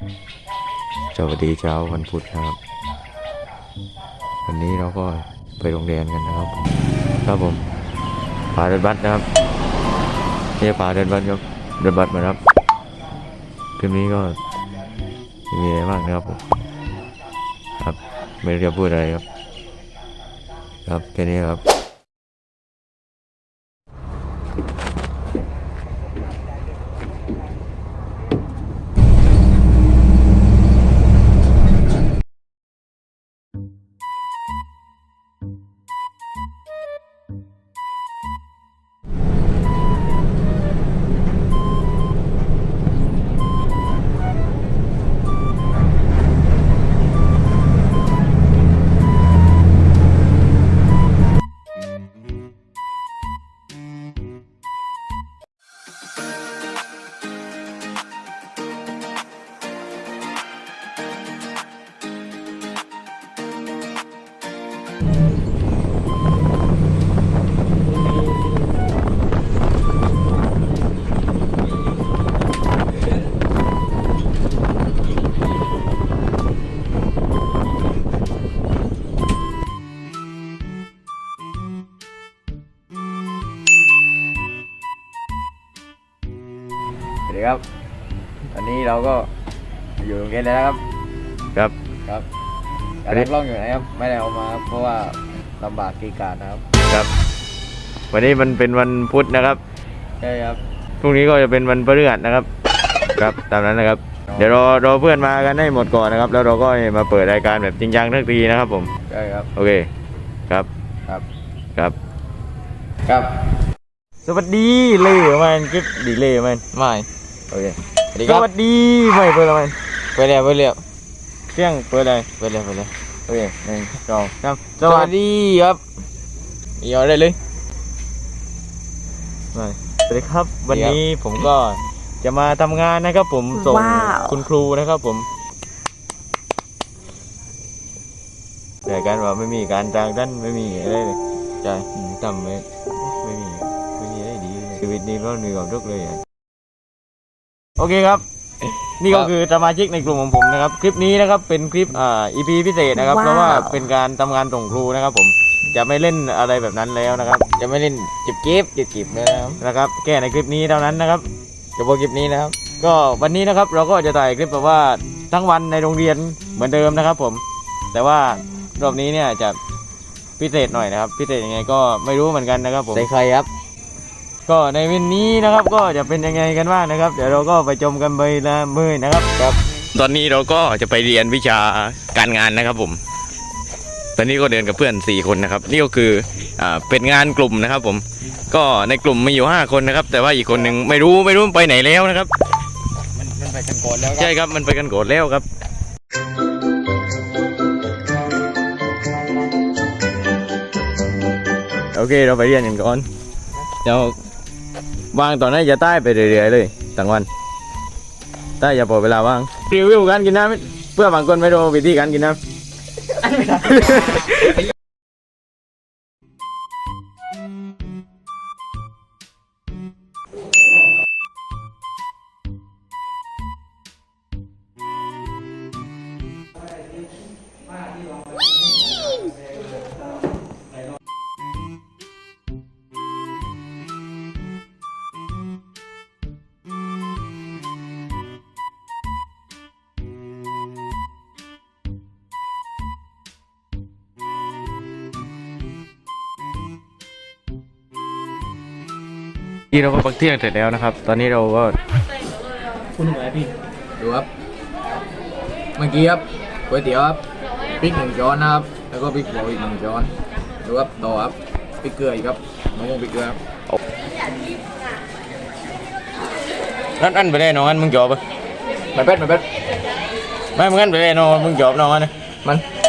สวัสดีเช้าวันพุธนะครับ วันนี้เราก็ไปโรงเรียนกันนะครับผมครับผมพาเดินบัสนะครับนี่พาเดินบัสครับเดินบัสมาครับคลิปนี้ก็มีอะไรมากนะครับผมครับไม่รู้จะพูดอะไรครับ ครับแค่นี้ครับ ดีครับ ตอนนี้เราก็อยู่โรงเรียนแล้วนะครับ ครับ ครับกอันระนี้ดับกล้องอยู่ไหนครับ ไม่ได้เอามาครับเพราะว่าลำบากกีการนะครับ ครับ วันนี้มันเป็นวันพุธนะครับ ใช่ครับ พรุ่งนี้ก็จะเป็นวันพฤหัสนะครับ ครับตามนั้นนะครับครับ เดี๋ยวรอรอเพื่อนมากันให้หมดก่อนนะครับ แล้วเราก็มาเปิดรายการแบบจริงจังทักทีนะครับ ผม ใช่ครับ โอเค ครับ ครับ ครับ ครับ สวัสดีเลยมันคลิปดีเลยมันไม่ โอเคสวัสดีสครับวัสดีไม่เปิดแล้วมันไปเรียบไปเรียบเที่ยงเปิดเลยไปเรียบไปเรียบโอเคหนึ่งสองสามสวัสดีครับมีอะไรเลยไม่สวัสดีครับ วันสวัสดีครับนี้ผมก็จะมาทำงานนะครับผมส่งว้าว คุณครูนะครับผมแต่การว่าไม่มีการจ้างท่านไม่มีอะไรเลยใช่อืมทำไม่ไม่มีไม่มีอะไรดีเลยชีวิตนี้ก็มีความทุกข์เลยอะ โอเคครับ นี่ก็คือสมาชิกในกลุ่มของผมนะครับ คลิปนี้นะครับเป็นคลิปอ่า EP พิเศษนะครับ ว้าว เพราะว่าเป็นการทำงานส่งครูนะครับ ผมจะไม่เล่นอะไรแบบนั้นแล้วนะครับ จะไม่เล่นจิบกิฟจิบกิบนะครับนะครับแก้ในคลิปนี้เท่านั้นนะครับเฉพาะคลิปนี้นะครับ ก็วันนี้นะครับเราก็จะถ่ายคลิปแบบว่าทั้งวันในโรงเรียนเหมือนเดิมนะครับ ผม แต่ว่ารอบนี้เนี่ยจะพิเศษหน่อยนะครับ พิเศษยังไงก็ไม่รู้เหมือนกันนะครับผม ใส่ใครครับ ก็ในวันนี้นะครับก็จะเป็นยังไงกันบ้างนะครับ เดี๋ยวเราก็ไปชมกันไปละมือนะครับครับ ตอนนี้เราก็จะไปเรียนวิชาการงานนะครับผม ตอนนี้ก็เดินกับเพื่อนสี่คนนะครับ นี่ก็คืออ่าเป็นงานกลุ่มนะครับ ผม ก็ในกลุ่มมีอยู่ห้าคนนะครับ แต่ว่าอีกคนหนึ่งไม่รู้ไม่รู้ไปไหนแล้วนะครับ มันมันไปกันก่อนแล้วครัใช่ครับมันไปกันโกรธแล้วครับ โอเคเราไปเรียนกันก่อนเดี๋ยว วางตอนนี้จะใต้ไปเรื่อยๆเลยต่างวันใต้อย่าปล่อยเวลาว่างรีวิวการกินน้ำเพื่อบางคนไม่รู้วิธีการกินน้ำ ที่เราก็พักเที่ยงเสร็จแล้วนะครับ ตอนนี้เราก็ดูครับ เมื่อกี้ครับก๋วยเตี๋ยวครับพริกหนึ่งช้อนนะครับ แล้วก็พริกเผาอีกหนึ่งช้อนดูครับต่อครับพริกเกลืออีกครับมะม่วงพริกเกลือครับนั่นอันไปได้น้องอันมึงจอบปะไม่เป็ดไม่เป็ดไม่มึงอันไปได้น้องมึงจอบน้องอันนะมันน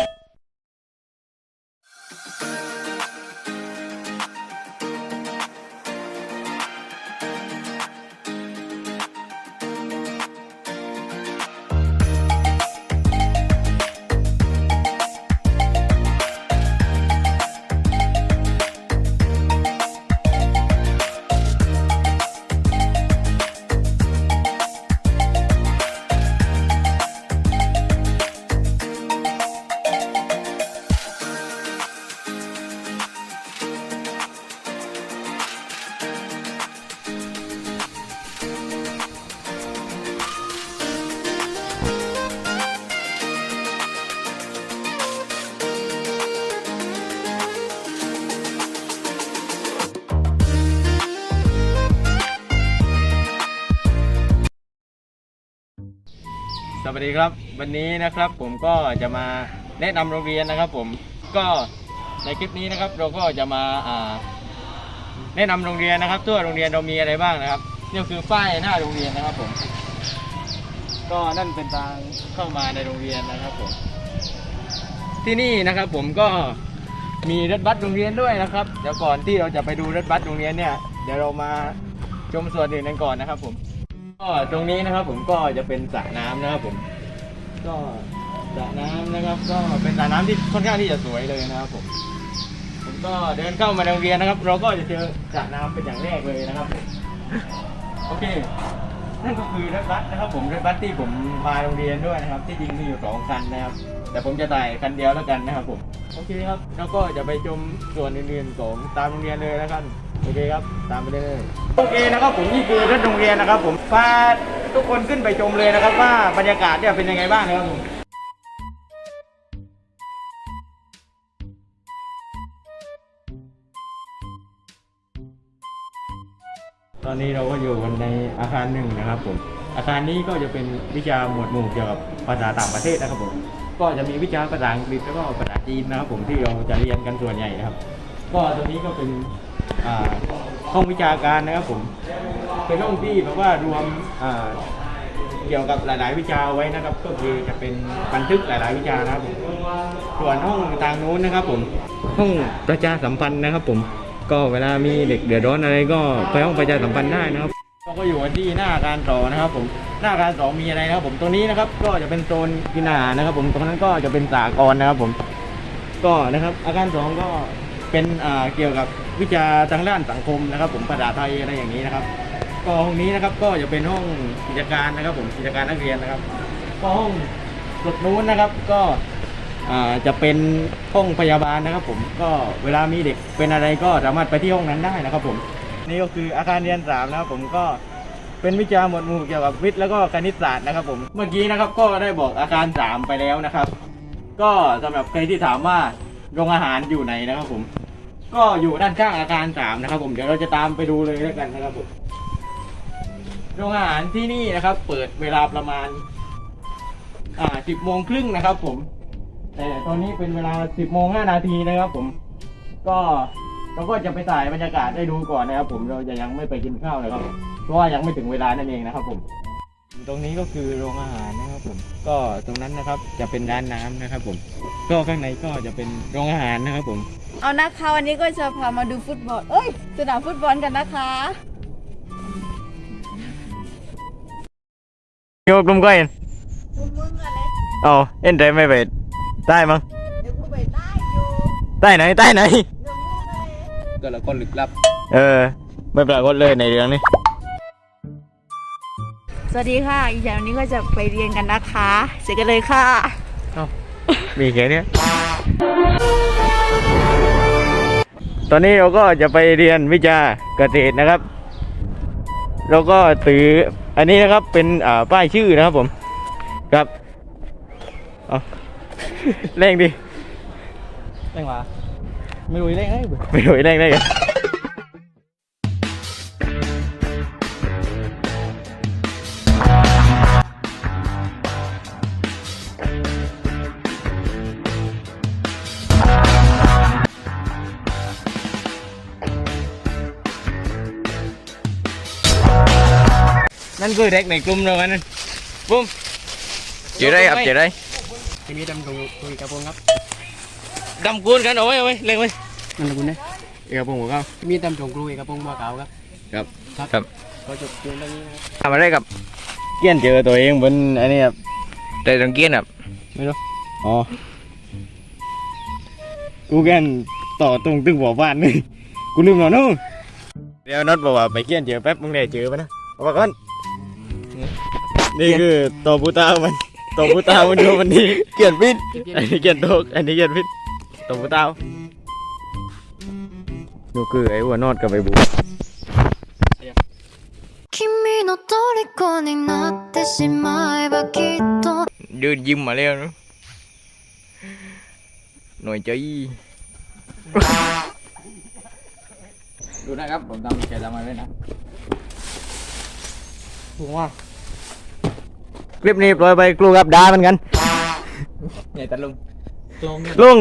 วัสดีครับ วันนี้นะครับผมก็จะมาแนะนำโรงเรียนนะครับ ผมก็ในคลิปนี้นะครับ เราก็จะมาแนะนำโรงเรียนนะครับทั่วโรงเรียนเรามีอะไรบ้างนะครับนี่คือป้ายหน้าโรงเรียนนะครับผม ก็นั่นเป็นทางเข้ามาในโรงเรียนนะครับผม ที่นี่นะครับผมก็มีรถบัสโรงเรียนด้วยนะครับ เดี๋ยวก่อนที่เราจะไปดูรถบัสโรงเรียนเนี่ย เดี๋ยวเรามาชมส่วนอื่นกันก่อนนะครับผม ก็ตรงนี้นะครับผมก็จะเป็นสระน้ำนะครับผม ก็สระน้ำนะครับ ก็เป็นสระน้ำที่ค่อนข้างที่จะสวยเลยนะครับผม ผมก็เดินเข้ามาในโรงเรียนนะครับ เราก็จะเจอสระน้ำเป็นอย่างแรกเลยนะครับผมโอเค นั่นก็คือรถบัสนะครับผมรถบัสที่ผมพาโรงเรียนด้วยนะครับ ที่จริงมีอยู่สองคันนะครับ แต่ผมจะถ่ายคันเดียวแล้วกันนะครับผม โอเคครับ แล้วก็จะไปชมส่วนอื่นๆของตามโรงเรียนเลยแล้วกันโอเคครับ ตามไปเลยโอเคนะครับผมนี่คือรถโรงเรียนนะครับ ผมพาทุกคนขึ้นไปชมเลยนะครับ ว่าบรรยากาศเนี่ยเป็นยังไงบ้างนะครับผมตอนนี้เราก็อยู่กันในอาคารหนึ่งนะครับผม อาคารนี้ก็จะเป็นวิชาหมวดหมู่เกี่ยวกับภาษาต่างประเทศนะครับผม ก็จะมีวิชาภาษาอังกฤษแล้วก็ภาษาจีนนะครับผมที่เราจะเรียนกันส่วนใหญ่นะครับ ก็ตรงนี้ก็เป็นห้องวิชาการนะครับผมเป็นห้องที่แบบว่ารวมเกี่ยวกับหลาย ๆ วิชาไว้นะครับ ก็คือจะเป็นบันทึกหลาย ๆ วิชานะครับผมส่วนห้องทางนู้นนะครับผมห้องประชาสัมพันธ์นะครับผมก็เวลามีเด็กเดือดร้อนอะไรก็ไปห้องประชาสัมพันธ์ได้นะครับเราก็อยู่ที่หน้าอาการต่อนะครับผม หน้าอาการสองมีอะไรนะครับผมตรงนี้นะครับ ก็จะเป็นโซนกินอาหารนะครับ ผมตรงนั้นก็จะเป็นสากรนะครับ ผม ก็นะครับ อาการสองก็เป็นอ่าเกี่ยวกับวิชาทางด้านสังคมนะครับ ผมภาษาไทยอะไรอย่างนี้นะครับ ก็ห้องนี้นะครับก็จะเป็นห้องกิจการนะครับ ผมกิจการนักเรียนนะครับ ก็ห้องสุดนู้นนะครับก็อ่าจะเป็นห้องพยาบาลนะครับ ผมก็เวลามีเด็กเป็นอะไรก็สามารถไปที่ห้องนั้นได้นะครับ ผมนี่ก็คืออาคารเรียนสามนะครับผมก็ เป็นวิชาหมวดหมู่เกี่ยวกับวิทย์แล้วก็คณิตศาสตร์นะครับผม เมื่อกี้นะครับก็ได้บอกอาคารสามไปแล้วนะครับ ก็สำหรับใครที่ถามว่าโรงอาหารอยู่ไหนนะครับผม ก็อยู่ด้านข้างอาคารสามนะครับผมเดี๋ยวเราจะตามไปดูเลยแล้วกันนะครับผมโรงอาหารที่นี่นะครับ เปิดเวลาประมาณ อ่าสิบโมงครึ่งนะครับผม แต่ตอนนี้เป็นเวลาสิบโมงห้านาทีนะครับผม ก็ เราก็จะไปถ่ายบรรยากาศได้ดูก่อนนะครับ ผมเราจะยังไม่ไปกินข้าวนะครับเพราะว่ายังไม่ถึงเวลานั่นเองนะครับ ผม ตรงนี้ก็คือโรงอาหารนะครับผม ก็ตรงนั้นนะครับจะเป็นร้านน้ำนะครับ ผม ก็ข้างในก็จะเป็นโรงอาหารนะครับผม เอานะคะวันนี้ก็จะพามาดูฟุตบอล เอ้ยสนามฟุตบอลกันนะคะโยกลุ่มก้อยมึงมึงอะไรเอาเอ็นใจไม่ไปได้มั้งเดี๋ยวกูไปได้อยู่ใต้ไหนใต้ไหน เดี๋ยวมึงอะไรก็แล้วก็ลึกลับ เออ ไม่ปรากฏเลยในเรื่องนี้ สวัสดีค่ะ อีกอย่างวันนี้ก็จะไปเรียนกันนะคะเสร็จกันเลยค่ะ มีแค่เนี้ยตอนนี้เราก็จะไปเรียนวิชาเกษตรนะครับ เราก็ถืออันนี้นะครับเป็นอ่าป้ายชื่อนะครับผม ครับเอา เร่งดิเร่งมา ไม่รู้เร่งไงไม่รู้เร่งได้ไงนั่นคือเด็กในกลุ่มเราอันนั้นปุ้มเจอได้ครับเจอได้ทีนี้ดำตรงคุยกับผมครับดำกูนกันเอาไว้เอาไว้เร่งไว้นั่นละคุณนะเอกผมของเขามีดำตรงคุยกับผมมาเก่าครับ ครับครับก็จบเกมตรงนี้นะครับทำอะไรกับเกี้ยนเจอตัวเองบนอันนี้ครับแต่ตังเกียนครับอ๋อกูแกนต่อตรงตึงหัวบ้านนี่กูลืมหนอนู่นเดี๋ยวน็อตบอกว่าไปเกี้ยนเจอแป๊บมึงได้เจอปะนะเอามาก่อนนี่คือตัวปูตามันตัวปูตามันอยู่วันนี้เกี้ยนพิษอันนี้เกี้ยนโตกอันนี้เกี้ยนพิษตัวปูตานี่คือไอ้หัวนอดกับไอ้บู 君の虜になってしまえばきっと ยืนยิ้มมาแล้วนะหน่อยใจ ดูนะครับ ผมทำแกทำมาด้วยนะผมว่า คลิปนี้ปล่อยไปครูครับด่ามันกัน ใหญ่ตะลุงลง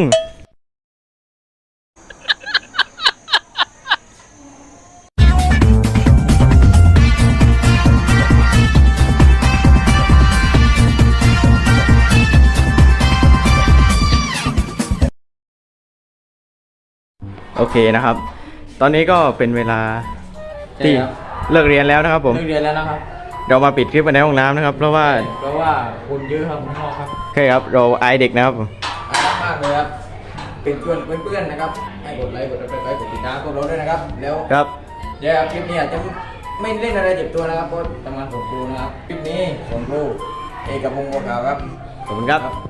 โอเคนะครับ ตอนนี้ก็เป็นเวลาที่เลิกเรียนแล้วนะครับผมเลิกเรียนแล้วนะครับเรามาปิดคลิปไว้ในห้องน้ำนะครับ เพราะว่าเพราะว่าคนเยอะครับข้างนอกครับโอเคครับเราอายเด็กนะครับผมน่ารักมากเลยครับเป็นเพื่อนเพื่อนๆนะครับให้กดไลค์กดติดตามกดติดตามพวกเราด้วยนะครับ แล้วครับ เดี๋ยวคลิปนี้อาจจะไม่เล่นอะไรเจ็บตัวนะครับเพราะทำงานของครูนะครับคลิปนี้ของครูเอกพงศ์บัวขาวครับ ขอบคุณครับ